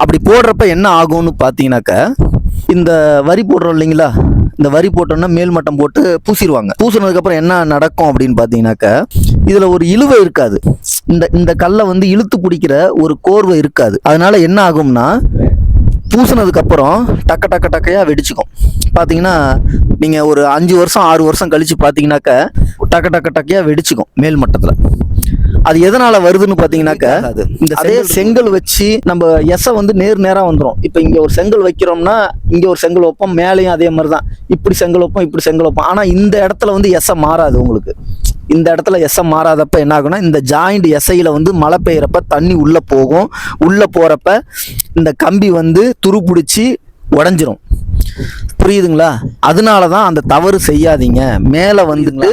அப்படி போடுறப்ப என்ன ஆகும்னு பார்த்தீங்கன்னாக்க இந்த வரி போடுறோம் இல்லைங்களா? இந்த வரி போட்டோன்னா மேல் மட்டம் போட்டு பூசிடுவாங்க பூசினதுக்கப்புறம் என்ன நடக்கும் அப்படின்னு பார்த்தீங்கன்னாக்க இதில் ஒரு இழுவை இருக்காது. இந்த இந்த கல்லை வந்து இழுத்து பிடிக்கிற ஒரு கோர்வை இருக்காது. அதனால என்ன ஆகும்னா பூசினதுக்கப்புறம் டக்க டக்க டக்கையாக வெடிச்சுக்கும். பார்த்தீங்கன்னா நீங்கள் ஒரு அஞ்சு வருஷம் ஆறு வருஷம் கழித்து பார்த்தீங்கன்னாக்க டக்க டக்க டக்கையாக வெடிச்சுக்கும் மேல் மட்டத்தில். அது எதனால வருதுன்னு பார்த்தீங்கன்னாக்க அது இந்த அதே செங்கல் வச்சு நம்ம எசை வந்து நேர் நேராக வந்துடும் இப்போ இங்கே ஒரு செங்கல் வைக்கிறோம்னா இங்கே ஒரு செங்கல் வைப்போம் மேலேயும் அதே மாதிரி தான் இப்படி செங்கல் வைப்போம் இப்படி செங்கல் வைப்போம். ஆனால் இந்த இடத்துல வந்து எசை மாறாது உங்களுக்கு. இந்த இடத்துல எசை மாறாதப்ப என்ன ஆகும்னா இந்த ஜாயிண்ட் எசையில் வந்து மழை பெய்யறப்ப தண்ணி உள்ளே போகும். உள்ளே போகிறப்ப இந்த கம்பி வந்து துருப்பிடிச்சி உடஞ்சிரும். புரியுதுங்களா? அதனால தான் அந்த தவறு செய்யாதீங்க. மேலே வந்துட்டு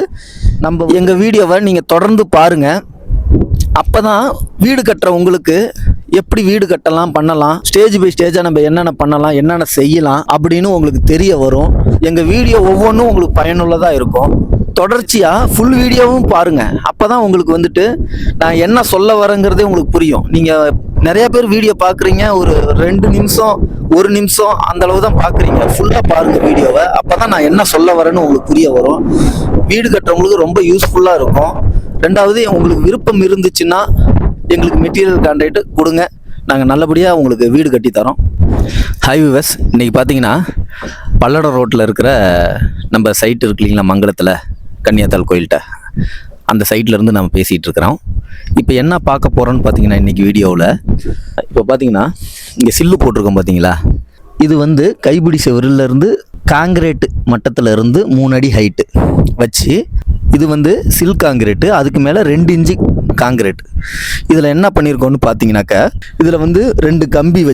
நம்ம எங்கள் வீடியோவை நீங்கள் தொடர்ந்து பாருங்கள் அப்போ தான் வீடு கட்டுற உங்களுக்கு எப்படி வீடு கட்டலாம் பண்ணலாம் ஸ்டேஜ் பை ஸ்டேஜாக நம்ம என்னென்ன பண்ணலாம் என்னென்ன செய்யலாம் அப்படின்னு உங்களுக்கு தெரிய வரும். எங்கள் வீடியோ ஒவ்வொன்றும் உங்களுக்கு பயனுள்ளதாக இருக்கும். தொடர்ச்சியாக ஃபுல் வீடியோவும் பாருங்கள் அப்போ தான் உங்களுக்கு வந்துட்டு நான் என்ன சொல்ல வரேங்கிறதே உங்களுக்கு புரியும். நீங்கள் நிறைய பேர் வீடியோ பார்க்குறீங்க ஒரு ரெண்டு நிமிஷம் ஒரு நிமிஷம் அந்த அளவு தான் பார்க்குறீங்க ஃபுல்லாக பாருங்கள் வீடியோவை. அப்போ தான் நான் என்ன சொல்ல வரேன்னு உங்களுக்கு புரிய வரும். வீடு கட்டுறவங்களுக்கு ரொம்ப யூஸ்ஃபுல்லாக இருக்கும். ரெண்டாவது உங்களுக்கு விருப்பம் இருந்துச்சுன்னா எங்களுக்கு மெட்டீரியல் கான்ட்ராக்ட் கொடுங்க. நாங்கள் நல்லபடியாக உங்களுக்கு வீடு கட்டி தரோம். ஹை விவஸ் இன்றைக்கி பார்த்தீங்கன்னா பல்லடம் ரோட்டில் இருக்கிற நம்ம சைட் இருக்கு இல்லைங்களா மங்கலத்தில் கன்னியாத்தாள் கோயில்கிட்ட. அந்த சைட்லேருந்து நம்ம பேசிகிட்டு இருக்கிறோம். இப்போ என்ன பார்க்க போகிறோன்னு பார்த்தீங்கன்னா இன்றைக்கி வீடியோவில் இப்போ பார்த்தீங்கன்னா இங்கே சில்லு போட்டிருக்கோம் பார்த்தீங்களா இது வந்து கைப்பிடி செவரில் இருந்து மட்டத்தில் இருந்து மூணு அடி ஹைட்டு வச்சு இது வந்து சில் காங்கிரீட்டு அதுக்கு மேலே ரெண்டு இன்ச்சு காங்கிரீட் இதில் என்ன பண்ணியிருக்கோன்னு பார்த்தீங்கன்னாக்கா இதில் வந்து ரெண்டு கம்பி வச்சு